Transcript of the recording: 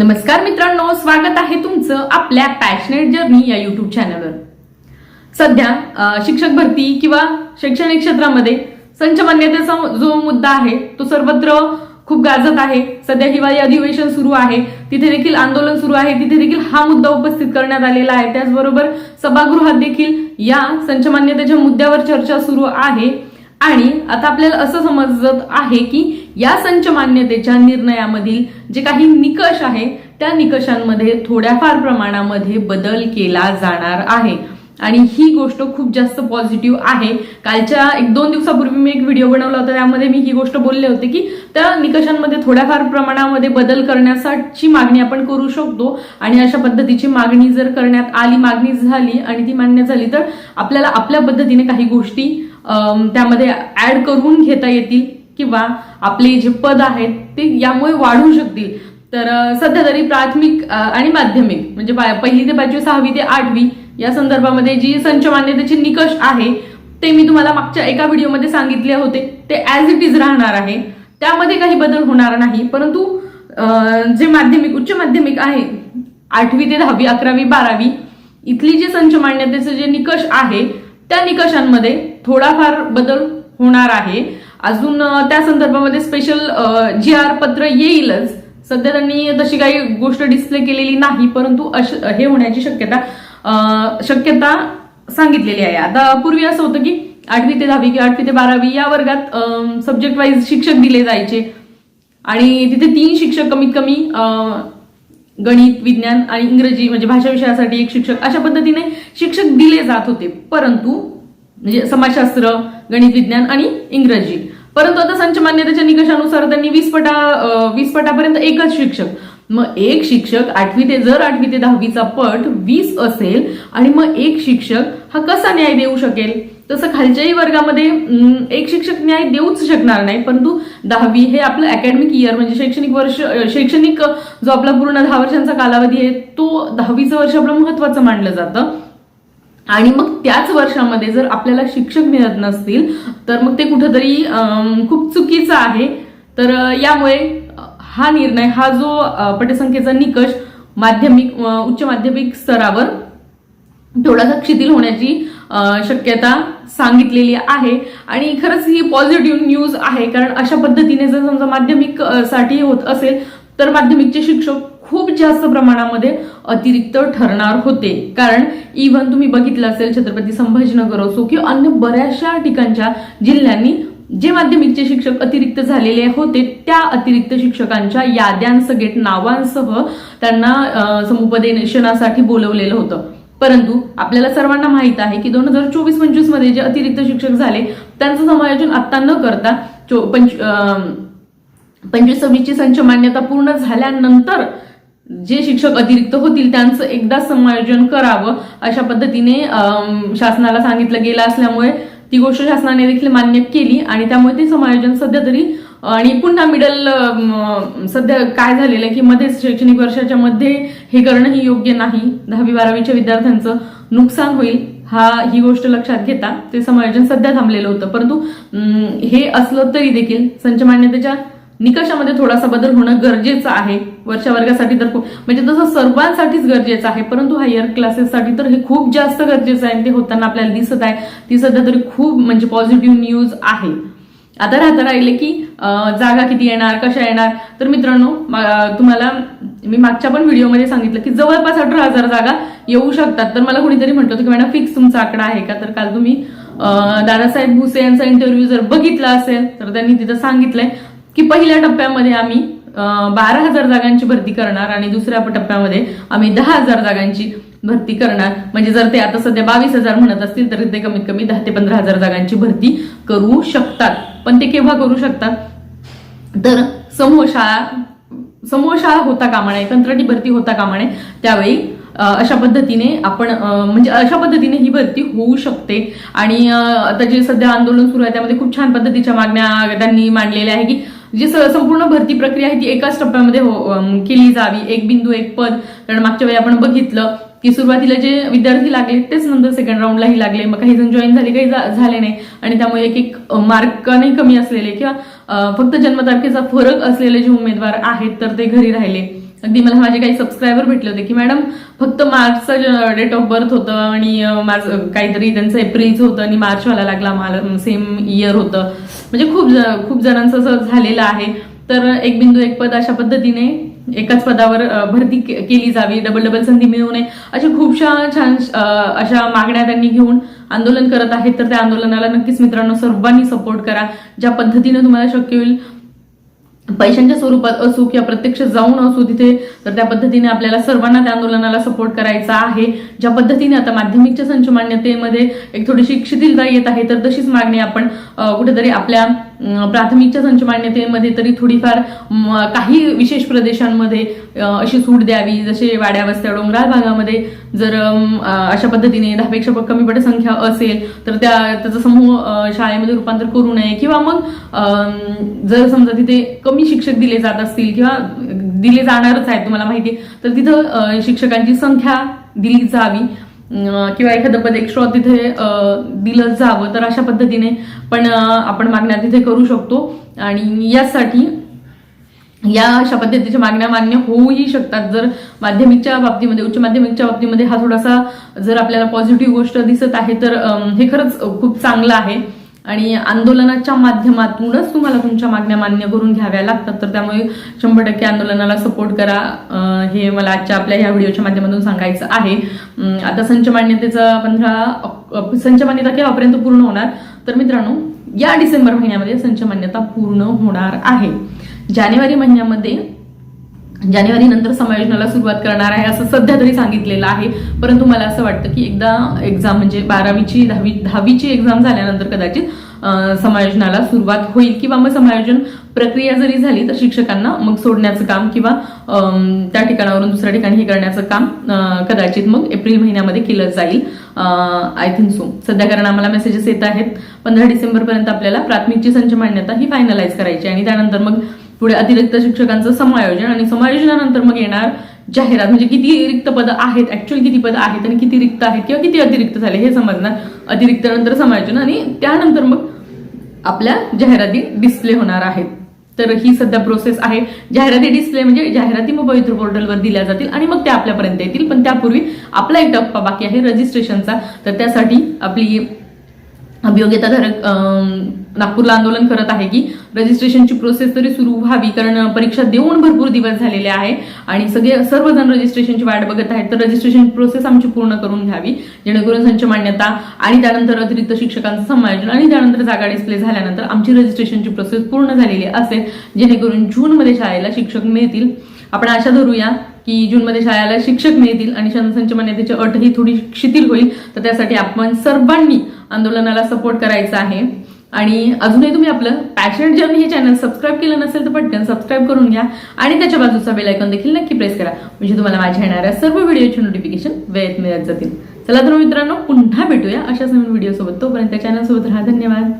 नमस्कार मित्रांनो स्वागत आहे तुमचं आपल्या पॅशनेट जर्नी या युट्यूब चॅनलवर सध्या शिक्षक भरती किंवा शैक्षणिक क्षेत्रामध्ये संच मान्यतेचा जो मुद्दा आहे तो सर्वत्र खूप गाजत आहे. सध्या हिवाळी अधिवेशन सुरू आहे तिथे देखील आंदोलन सुरू आहे तिथे देखील हा मुद्दा उपस्थित करण्यात आलेला आहे. त्याचबरोबर सभागृहात देखील या संच मान्यतेच्या मुद्द्यावर चर्चा सुरू आहे. आणि आता आपल्याला असं समजत आहे की या संच मान्यतेच्या निर्णयामधील जे काही निकष आहे त्या निकषांमध्ये थोड्याफार प्रमाणामध्ये बदल केला जाणार आहे. आणि ही गोष्ट खूप जास्त पॉझिटिव्ह आहे. कालच्या एक दोन दिवसापूर्वी मी एक व्हिडिओ बनवला होता त्यामध्ये मी ही गोष्ट बोलले होते की त्या निकषांमध्ये थोड्याफार प्रमाणामध्ये बदल करण्यासाठी मागणी आपण करू शकतो. आणि अशा पद्धतीची मागणी जर करण्यात आली मागणी झाली आणि ती मान्य झाली तर आपल्याला आपल्या पद्धतीने काही गोष्टी त्यामध्ये ऍड करून घेता येतील. किंवा आपले जे पद आहेत ते यामुळे वाढू शकतील. तर सध्या तरी प्राथमिक आणि माध्यमिक म्हणजे पहिली ते पाचवी सहावी ते आठवी या संदर्भामध्ये जी संच मान्यतेचे निकष आहे ते मी तुम्हाला मागच्या एका व्हिडिओमध्ये सांगितले होते. ते ॲज इट इज राहणार आहे. त्यामध्ये काही बदल होणार नाही. परंतु जे माध्यमिक उच्च माध्यमिक आहे आठवी ते दहावी अकरावी बारावी इथली जे संच मान्यतेचे जे निकष आहे त्या निकषांमध्ये थोडाफार बदल होणार आहे. अजून त्या संदर्भामध्ये स्पेशल जी आर पत्र येईलच. सध्या त्यांनी तशी काही गोष्ट डिस्प्ले केलेली नाही परंतु अश- हे होण्याची शक्यता शक्यता सांगितलेली आहे. आता पूर्वी असं होतं की आठवी ते दहावी किंवा आठवी ते बारावी या वर्गात सब्जेक्ट वाईज शिक्षक दिले जायचे. आणि तिथे तीन शिक्षक कमीत कमी गणित विज्ञान आणि इंग्रजी म्हणजे भाषा विषयासाठी एक शिक्षक अशा पद्धतीने शिक्षक दिले जात होते. परंतु म्हणजे समाजशास्त्र गणित विज्ञान आणि इंग्रजी. परंतु आता संच मान्यतेच्या निकषानुसार त्यांनी वीस पटा वीस पटापर्यंत एकच शिक्षक. मग एक शिक्षक आठवी ते जर आठवी ते दहावीचा पट वीस असेल आणि मग एक शिक्षक हा कसा न्याय देऊ शकेल? तसं खालच्याही वर्गामध्ये एक शिक्षक न्याय देऊच शकणार नाही. परंतु दहावी हे आपलं अकॅडमिक इयर म्हणजे शैक्षणिक वर्ष शैक्षणिक जो आपला पूर्ण दहा वर्षांचा कालावधी आहे तो दहावीचं वर्ष आपलं महत्वाचं मानलं जातं. आणि मग त्याच वर्षामध्ये जर आपल्याला शिक्षक मिळत नसतील तर मग ते कुठंतरी खूप चुकीचं आहे. तर यामुळे हा निर्णय हा जो पटसंख्येचा निकष माध्यमिक उच्च माध्यमिक स्तरावर थोडासा शिथिल होण्याची शक्यता सांगितलेली आहे. आणि खरंच ही पॉझिटिव्ह न्यूज आहे कारण अशा पद्धतीने जर समजा माध्यमिकसाठी होत असेल तर माध्यमिकचे शिक्षक खूप जास्त प्रमाणामध्ये अतिरिक्त ठरणार होते. कारण इव्हन तुम्ही बघितलं असेल छत्रपती संभाजीनगर असो किंवा अन्य बऱ्याचशा ठिकाणच्या जिल्ह्यांनी जे माध्यमिकचे शिक्षक अतिरिक्त झालेले होते त्या अतिरिक्त शिक्षकांच्या याद्यांसगेट नावांसह त्यांना समुपदेशनासाठी बोलवलेलं होतं. परंतु आपल्याला सर्वांना माहीत आहे की दोन हजार चोवीस पंचवीसमध्ये जे अतिरिक्त शिक्षक झाले त्यांचं समायोजन आता न करता चो- अं, पंचवीस सव्वीसची संच मान्यता पूर्ण झाल्यानंतर जे शिक्षक अतिरिक्त होतील त्यांचं एकदा समायोजन करावं अशा पद्धतीने शासनाला सांगितलं गेलं असल्यामुळे ती गोष्ट शासनाने देखील मान्य केली आणि त्यामुळे ते समायोजन सध्या तरी आणि पुन्हा मिडल सध्या काय झालेलं आहे की मध्येच शैक्षणिक वर्षाच्या मध्ये हे करणं ही योग्य नाही. दहावी बारावीच्या विद्यार्थ्यांचं नुकसान होईल हा ही गोष्ट लक्षात घेता ते समायोजन सध्या थांबलेलं होतं. परंतु हे असलं तरी देखील संच मान्यतेच्या निकषामध्ये थोडासा बदल होणं गरजेचं आहे. वर्षा वर्गासाठी तर खूप म्हणजे तसं सर्वांसाठीच गरजेचं आहे परंतु हायर क्लासेससाठी तर हे खूप जास्त गरजेचं आहे. आणि ते होताना आपल्याला दिसत आहे. ती सध्या तरी खूप म्हणजे पॉझिटिव्ह न्यूज आहे. आता राहता राहिले की जागा किती येणार कशा येणार? तर मित्रांनो तुम्हाला मी मागच्या पण व्हिडिओमध्ये सांगितलं की जवळपास अठरा हजार जागा येऊ शकतात. तर मला कुणीतरी म्हटलं होतं की मॅडम फिक्स तुमचा आकडा आहे का? तर काल तुम्ही दादासाहेब भुसे यांचा इंटरव्ह्यू जर बघितला असेल तर त्यांनी तिथं सांगितलंय. की पहिल्या टप्प्यामध्ये आम्ही बारा हजार जागांची भरती करणार आणि दुसऱ्या टप्प्यामध्ये आम्ही दहा हजार जागांची भरती करणार. म्हणजे जर ते आता सध्या बावीस हजार म्हणत असतील तर ते कमीत कमी दहा ते पंधरा हजार जागांची भरती करू शकतात. पण ते केव्हा करू शकतात? तर समूह शाळा समूह शाळा होता कामा नये कंत्राटी भरती होता कामा नये त्यावेळी अशा पद्धतीने आपण म्हणजे अशा पद्धतीने ही भरती होऊ शकते. आणि आता जे सध्या आंदोलन सुरू आहे त्यामध्ये खूप छान पद्धतीच्या मागण्या त्यांनी मांडलेल्या आहे की जी संपूर्ण भरती प्रक्रिया आहे ती एकाच टप्प्यामध्ये हो- केली जावी. एक बिंदू एक पद. कारण मागच्या वेळी आपण बघितलं की सुरुवातीला जे विद्यार्थी लागले तेच नंतर सेकंड राऊंडलाही लागले. मग काही जण जॉईन झाले काही झाले नाही. आणि त्यामुळे एक एक मार्काने कमी असलेले किंवा फक्त जन्मतारखेचा फरक असलेले जे उमेदवार आहेत तर ते घरी राहिले. अगदी मला माझे काही सबस्क्रायबर भेटले होते की मॅडम फक्त मार्चचं डेट ऑफ बर्थ होतं आणि माझ माझं काहीतरी त्यांचं एप्रिलचं होतं आणि मार्च व्हायला लागला मला सेम इयर होतं. म्हणजे खूप खूप जणांचं असं झालेलं आहे. तर एक बिंदू एक पद अशा पद्धतीने एकाच पदावर भरती केली जावी डबल डबल संधी मिळू नये. अशा खूपशा छान अशा मागण्या त्यांनी घेऊन आंदोलन करत आहेत. तर त्या आंदोलनाला नक्कीच मित्रांनो सर्वांनी सपोर्ट करा. ज्या पद्धतीने तुम्हाला शक्य होईल पैशांच्या स्वरूपात असू किंवा प्रत्यक्ष जाऊन असू तिथे तर त्या पद्धतीने आपल्याला सर्वांना त्या आंदोलनाला सपोर्ट करायचा आहे. ज्या पद्धतीने आता माध्यमिकच्या संच मान्यतेमध्ये एक थोडीशी शिथिलता येत आहे तर तशीच मागणी आपण कुठेतरी आपल्या प्राथमिकच्या संच मान्यतेमध्ये तरी थोडीफार काही विशेष प्रदेशांमध्ये अशी सूट द्यावी जसे वाड्या वस्त्या डोंगराळ भागामध्ये जर अशा पद्धतीने दहापेक्षा कमी पटसंख्या असेल तर त्या त्याचा समूह शाळेमध्ये रूपांतर करू नये. किंवा मग जर समजा तिथे कमी शिक्षक दिले जात असतील किंवा दिले जाणारच आहेत तुम्हाला माहिती आहे, तर तिथं शिक्षकांची संख्या दिली जावी. किंवा एखादं पद एक्स्ट्रा तिथे दिलं जावं तर अशा पद्धतीने पण आपण मागण्या तिथे करू शकतो. आणि यासाठी या अशा पद्धतीच्या मागण्या मान्य होऊही शकतात. जर माध्यमिकच्या बाबतीमध्ये उच्च माध्यमिकच्या बाबतीमध्ये हा थोडासा जर आपल्याला पॉझिटिव्ह गोष्ट दिसत आहे तर हे खरंच खूप चांगलं आहे. आणि आंदोलनाच्या माध्यमातूनच तुम्हाला तुमच्या मागण्या मान्य करून घ्याव्या लागतात. तर त्यामुळे शंभर टक्के आंदोलनाला सपोर्ट करा. हे मला आजच्या आपल्या ह्या व्हिडिओच्या माध्यमातून सांगायचं आहे. आता संच मान्यतेचा पंधरा संच मान्यता केव्हापर्यंत पूर्ण होणार? तर मित्रांनो या डिसेंबर महिन्यामध्ये संच मान्यता पूर्ण होणार आहे. जानेवारी महिन्यामध्ये जानेवारी नंतर समायोजनाला सुरुवात करणार आहे असं सध्या तरी सांगितलेलं आहे. परंतु मला असं वाटतं की एकदा एक्झाम म्हणजे बारावीची दहावी दहावीची एक्झाम झाल्यानंतर कदाचित समायोजनाला सुरुवात होईल. किंवा मग समायोजन प्रक्रिया जरी झाली तर शिक्षकांना मग सोडण्याचं काम किंवा त्या ठिकाणावरून दुसऱ्या ठिकाणी हे करण्याचं काम कदाचित मग एप्रिल महिन्यामध्ये केलं जाईल. आय थिंक सो सध्या कारण आम्हाला मेसेजेस येत आहेत. पंधरा डिसेंबरपर्यंत आपल्याला प्राथमिकची संच मान्यता ही फायनलाइज करायची आणि त्यानंतर मग पुढे अतिरिक्त शिक्षकांचं समायोजन आणि समायोजनानंतर मग येणार जाहिरात. म्हणजे किती रिक्त पदं आहेत ऍक्च्युअल किती पदं आहेत आणि किती रिक्त आहेत किंवा किती अतिरिक्त झाले हे समजणार. अतिरिक्त नंतर समायोजन आणि त्यानंतर मग आपल्या जाहिराती डिस्प्ले होणार आहेत. तर ही सध्या प्रोसेस आहे. जाहिराती डिस्प्ले म्हणजे जाहिराती मग पवित्र पोर्टलवर दिल्या जातील आणि मग त्या आपल्यापर्यंत येतील. पण त्यापूर्वी आपला एक टप्पा बाकी आहे रजिस्ट्रेशनचा तर त्यासाठी आपली अभियोग्यताधारक नागपूरला आंदोलन करत आहे की रजिस्ट्रेशनची प्रोसेस तरी सुरू व्हावी कारण परीक्षा देऊन भरपूर दिवस झालेले आहे आणि सगळे सर्वजण रजिस्ट्रेशनची वाट बघत आहेत. तर रजिस्ट्रेशन प्रोसेस आमची पूर्ण करून घ्यावी जेणेकरून संच मान्यता आणि त्यानंतर अतिरिक्त शिक्षकांचं समायोजन आणि त्यानंतर जागा डिस्प्ले झाल्यानंतर आमची रजिस्ट्रेशनची प्रोसेस पूर्ण झालेली असेल. जेणेकरून जूनमध्ये शाळेला शिक्षक मिळतील. आपण आशा धरूया की जूनमध्ये शाळेला शिक्षक मिळतील आणि शन- संच मान्यतेची अटही थोडी शिथिल होईल. तर त्यासाठी आपण सर्वांनी आंदोलनाला सपोर्ट करायचा आहे. आणि अजूनही तुम्ही आपलं पॅशनेट जर्नी हे चॅनल सबस्क्राईब केलं नसेल तर पटकन सबस्क्राईब करून घ्या. आणि त्याच्या बाजूचा बेल आयकॉन देखील नक्की प्रेस करा. म्हणजे तुम्हाला माझ्या येणाऱ्या सर्व व्हिडिओचे नोटिफिकेशन वेळेत मिळत जातील. चला तर मित्रांनो पुन्हा भेटूया अशाच नवीन व्हिडिओ सोबत. तोपर्यंत चॅनल सोबत राहा. धन्यवाद.